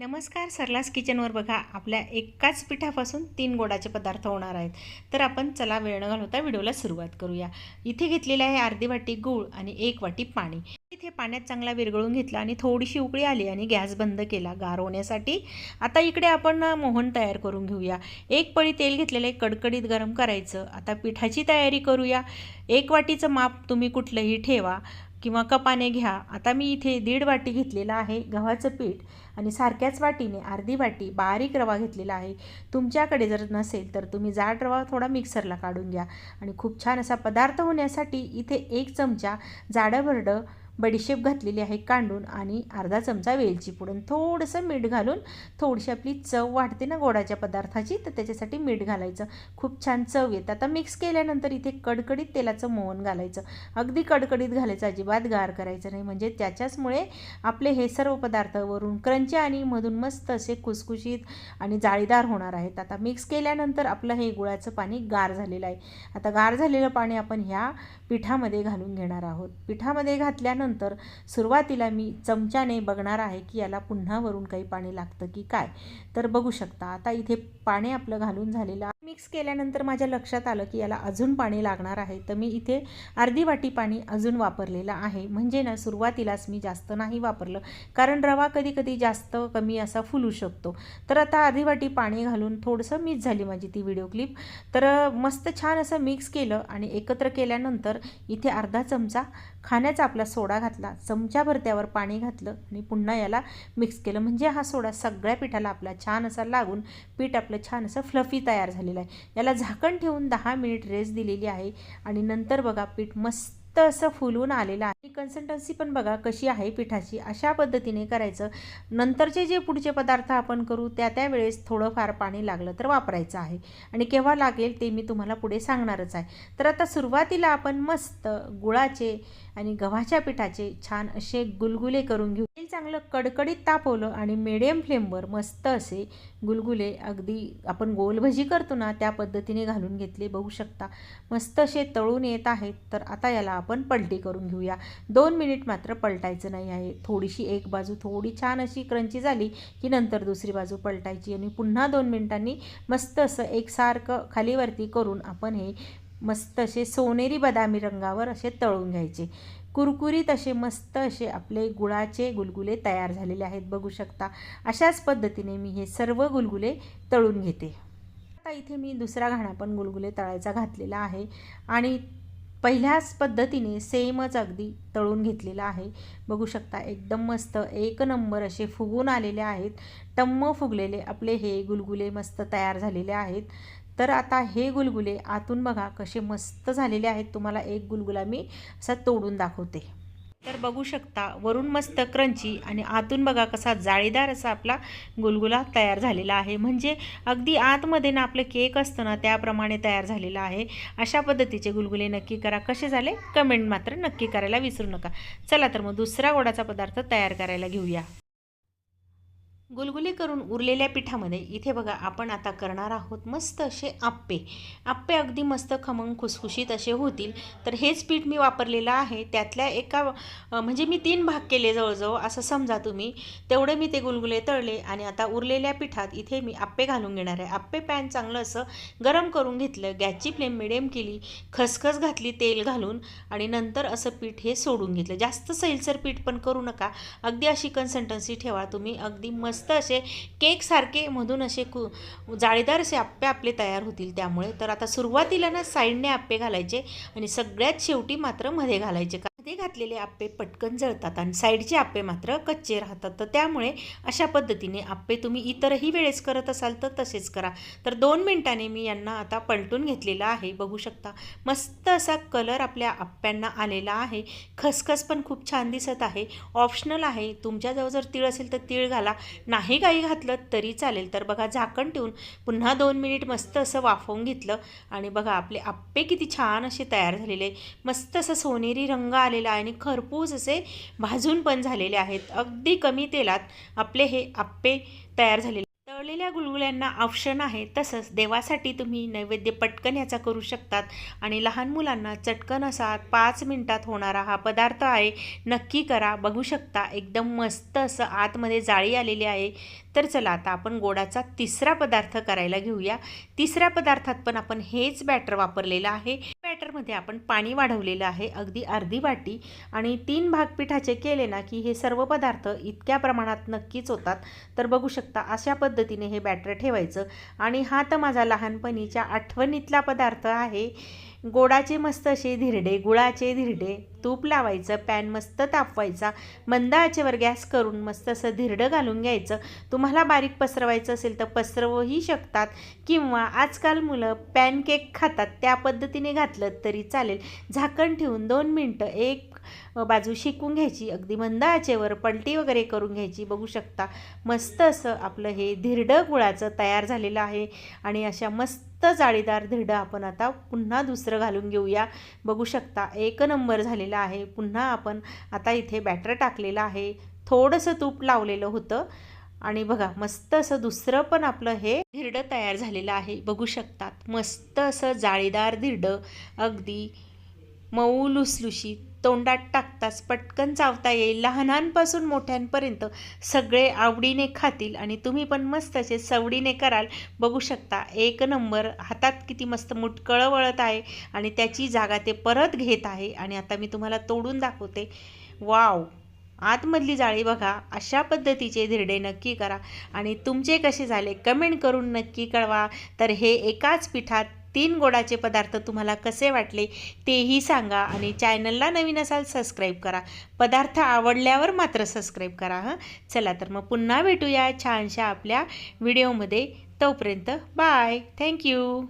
नमस्कार सरलास किचनवर बघा आपल्या एकाच पिठापासून तीन गोडाचे पदार्थ होणार आहेत. तर आपण चला वेळ न घालवता व्हिडिओला सुरुवात करूया. इथे घेतलेले आहे अर्धी वाटी गूळ आणि एक वाटी पाणी. इथे पाण्यात चांगला विरघळून घेतला आणि थोडीशी उकळी आली आणि गॅस बंद केला गार होण्यासाठी. आता इकडे आपण मोहन तयार करून घेऊया. एक पळी तेल घेतलेलं आहे कडकडीत गरम करायचं. आता पिठाची तयारी करूया. एक वाटीचं माप तुम्ही कुठलंही ठेवा. किंवा कपाने घ्या. आता मी इथे दीड वाटी घेतलेलं आहे गव्हाचं पीठ आणि सारख्याच वाटीने अर्धी वाटी बारीक रवा घेतलेला आहे. तुमच्याकडे जर नसेल तर तुम्ही जाड रवा थोडा मिक्सरला काढून घ्या आणि खूप छान असा पदार्थ होण्यासाठी इथे एक चमचा जाडं भरडं बडीशेप घातलेली आहे कांडून आणि अर्धा चमचा वेलची पुडून. थोडंसं मीठ घालून थोडीशी आपली चव वाढते ना गोडाच्या पदार्थाची तर त्याच्यासाठी मीठ घालायचं. खूप छान चव येतं. आता मिक्स केल्यानंतर इथे कडकडीत तेलाचं मोहन घालायचं. अगदी कडकडीत घालायचं अजिबात गार करायचं नाही. म्हणजे त्याच्याचमुळे आपले हे सर्व पदार्थ वरून क्रंची आणि मधून मस्त असे खुसखुशीत आणि जाळीदार होणार आहेत. आता मिक्स केल्यानंतर आपलं हे गुळाचं पाणी गार झालेलं आहे. आता गार झालेलं पाणी आपण ह्या पिठामध्ये घालून घेणार आहोत. पिठामध्ये घातल्यानंतर सुरुवातीला मी चमच्याने बघणार आहे की याला पुन्हा वरून काही पाणी लागतं की काय. तर बघू शकता आता इथे पाणी आपलं घालून झालेलं मिक्स केल्यानंतर माझ्या लक्षात आलं की याला अजून पाणी लागणार आहे. तर मी इथे अर्धी वाटी पाणी अजून वापरलेलं आहे. म्हणजे ना सुरुवातीलाच मी जास्त नाही वापरलं. कारण रवा कधी कधी जास्त कमी असा फुलू शकतो. तर आता अर्धी वाटी पाणी घालून थोडंसं मिक्स झाली माझी ती व्हिडिओ क्लिप. तर मस्त छान असं मिक्स केलं आणि एकत्र केल्यानंतर इथे अर्धा चमचा खाण्याचा आपला सोडा घातला. चमच्याभर त्यावर पाणी घातलं आणि पुन्हा याला मिक्स केलं. म्हणजे हा सोडा सगळ्या पिठाला आपला छान असा लागून पीठ आपलं छान असं फ्लफी तयार झालेलं आहे. याला झाकण ठेवून दहा मिनिट रेस्ट दिलेली आहे. आणि नंतर बघा पीठ मस्त असं फुलून आलेलं आहे. कन्सिस्टन्सी पण बघा कशी आहे पिठाची. अशा पद्धतीने करायचं. नंतरचे जे पुढचे पदार्थ आपण करू त्या त्यावेळेस थोडंफार पाणी लागलं तर वापरायचं आहे. आणि केव्हा लागेल ते मी तुम्हाला पुढे सांगणारच आहे. तर आता सुरुवातीला आपण मस्त गुळाचे आणि गव्हाच्या पिठाचे छान असे गुलगुले करून घेऊ. तेल चांगलं कडकडीत तापवलं आणि मिडियम फ्लेमवर मस्त असे गुलगुले अगदी आपण गोलभजी करतो ना त्या पद्धतीने घालून घेतले बघू शकता. मस्त असे तळून येत आहेत. तर आता याला आपण पलटी करून घेऊया. दोन मिनिट मात्र पलटायचं नाही आहे. थोडीशी एक बाजू थोडी छान अशी क्रंची झाली की नंतर दुसरी बाजू पलटायची आणि पुन्हा दोन मिनिटांनी मस्त असं एकसारखं खालीवरती करून आपण हे मस्त असे सोनेरी बदामी रंगावर असे तळून घ्यायचे. कुरकुरीत असे मस्त असे आपले गुळाचे गुलगुले तयार झालेले आहेत बघू शकता. अशाच पद्धतीने मी हे सर्व गुलगुले तळून घेते. आता इथे मी दुसरा घाणा पण गुलगुले तळायचा घातलेला आहे आणि पहिल्याच पद्धतीने सेमच अगदी तळून घेतलेला आहे. बघू शकता एकदम मस्त एक नंबर असे फुगून आलेले आहेत. टम्म फुगलेले आपले हे गुलगुले मस्त तयार झालेले आहेत. तर आता हे गुलगुले आतून बघा कसे मस्त झालेले आहेत. तुम्हाला एक गुलगुला मी असा तोडून दाखवते. तर बघू शकता वरून मस्त क्रंची आणि आतून बघा कसा जाळीदार असा आपला गुलगुला तयार झालेला आहे. म्हणजे अगदी आतमध्ये ना आपलं केक असतं ना त्याप्रमाणे तयार झालेला आहे. अशा पद्धतीचे गुलगुले नक्की करा. कसे झाले? कमेंट मात्र नक्की करायला विसरू नका. चला तर मग दुसरा गोडाचा पदार्थ तयार करायला घेऊया. गुलगुले करून उरलेल्या पिठामध्ये इथे बघा आपण आता करणार आहोत मस्त असे आप्पे. आप्पे अगदी मस्त खमंग खुसखुशीत असे होतील. तर हेच पीठ मी वापरलेलं आहे. त्यातल्या एका म्हणजे मी तीन भाग केले जवळजवळ असं समजा तुम्ही. तेवढे मी ते गुलगुले तळले आणि आता उरलेल्या पिठात इथे मी आप्पे घालून घेणार आहे. आप्पे पॅन चांगलं असं गरम करून घेतलं गॅसची फ्लेम मिडियम केली खसखस घातली तेल घालून आणि नंतर असं पीठ हे सोडून घेतलं. जास्त सैलसर पीठ पण करू नका. अगदी अशी कन्सिस्टन्सी ठेवा. तुम्ही अगदी मस्त मस्त असे केकसारखे मधून असे कु जाळीदार असे आप्पे आपले तयार होतील त्यामुळे. तर आता सुरुवातीला ना साईडने आप्पे घालायचे आणि सगळ्यात शेवटी मात्रमध्ये घालायचे. मध्ये घातलेले आप्पे पटकन जळतात आणि साईडचे आप्पे मात्र कच्चे राहतात. तर त्यामुळे अशा पद्धतीने आप्पे तुम्ही इतरही वेळेस करत असाल तर तसेच करा. तर दोन मिनिटाने मी यांना आता पलटून घेतलेला आहे. बघू शकता मस्त असा कलर आपल्या आप्प्यांना आलेला आहे. खसखस पण खूप छान दिसत आहे. ऑप्शनल आहे. तुमच्याजवळ जर तीळ असेल तर तीळ घाला. नाही काही घातलं तरी चालेल. तर बघा झाकण ठेवून पुन्हा दोन मिनिट मस्त असं वाफवून घेतलं. आणि बघा आपले आप्पे किती छान असे तयार झालेले. मस्त असं सोनेरी रंग आलेला आहे आणि खरपूस असे भाजून पण झालेले आहेत. अगदी कमी तेलात आपले हे आप्पे तयार झालेले तळलेल्या गुलगुल्यांना ऑप्शन आहे तसंच देवासाठी तुम्ही नैवेद्य पटकन याचा करू शकतात आणि लहान मुलांना चटकन असा पाच मिनटात होणारा हा पदार्थ आहे. नक्की करा बघू शकता. एकदम मस्त असं आतमध्ये जाळी आलेली आहे. तर चला आता आपण गोडाचा तिसरा पदार्थ करायला घेऊया. तिसऱ्या पदार्थात पण आपण हेच बॅटर वापरलेलं आहे. बॅटरमध्ये आपण पाणी वाढवलेलं आहे अगदी अर्धी वाटी. आणि तीन भाग पिठाचे केले ना की हे सर्व पदार्थ इतक्या प्रमाणात नक्कीच होतात. तर बघू शकता अशा पद्धतीने हे बॅटर ठेवायचं. आणि हा तर माझा लहानपणीच्या आठवणीतला पदार्थ आहे. गोडाचे मस्त असे धिरडे गुळाचे धिरडे तूप लावायचं पॅन मस्त तापवायचा मंद आचेवर गॅस करून मस्त असं धिरडं घालून घ्यायचं. तुम्हाला बारीक पसरवायचं असेल तर पसरवूही शकतात किंवा आजकाल मुलं पॅनकेक खातात त्या पद्धतीने घातलं तरी चालेल. झाकण ठेवून दोन मिनटं एक बाजू शिकून घ्यायची अगदी मंद आचेवर पलटी वगैरे करून घ्यायची. बघू शकता मस्त असं आपलं हे धिरडं गुळाचं तयार झालेलं आहे आणि अशा मस्त जाळीदार धिरडं आपण आता पुन्हा दुसरं घालून घेऊया. बघू शकता एक नंबर झालेला आहे. पुन्हा आपण आता इथे बॅटर टाकलेलं आहे. थोडंसं तूप लावलेलं होतं आणि बघा मस्त असं दुसरं पण आपलं हे धिरडं तयार झालेलं आहे. बघू शकतात मस्त असं जाळीदार धिरडं अगदी मऊ लुसलुशीत तोंडात टाकताच पटकन चावता येईल. लहानांपासून मोठ्यांपर्यंत सगळे आवडीने खातील आणि तुम्ही पण मस्त असे सवडीने कराल. बघू शकता एक नंबर हातात किती मस्त मुटकळं वळत आहे आणि त्याची जागा ते परत घेत आहे. आणि आता मी तुम्हाला तोडून दाखवते. वाव! आतमधली जाळी बघा. अशा पद्धतीचे धिरडे नक्की करा. आणि तुमचे कसे झाले कमेंट करून नक्की कळवा. तर हे एकाच पिठात तीन गोडाचे पदार्थ तुम्हाला कसे वाटले तेही सांगा आणि चॅनलला नवीन असाल सबस्क्राईब करा. पदार्थ आवडल्यावर मात्र सबस्क्राईब करा हां? चला तर मग पुन्हा भेटूया छानशा आपल्या व्हिडिओमध्ये. तोपर्यंत बाय. थँक्यू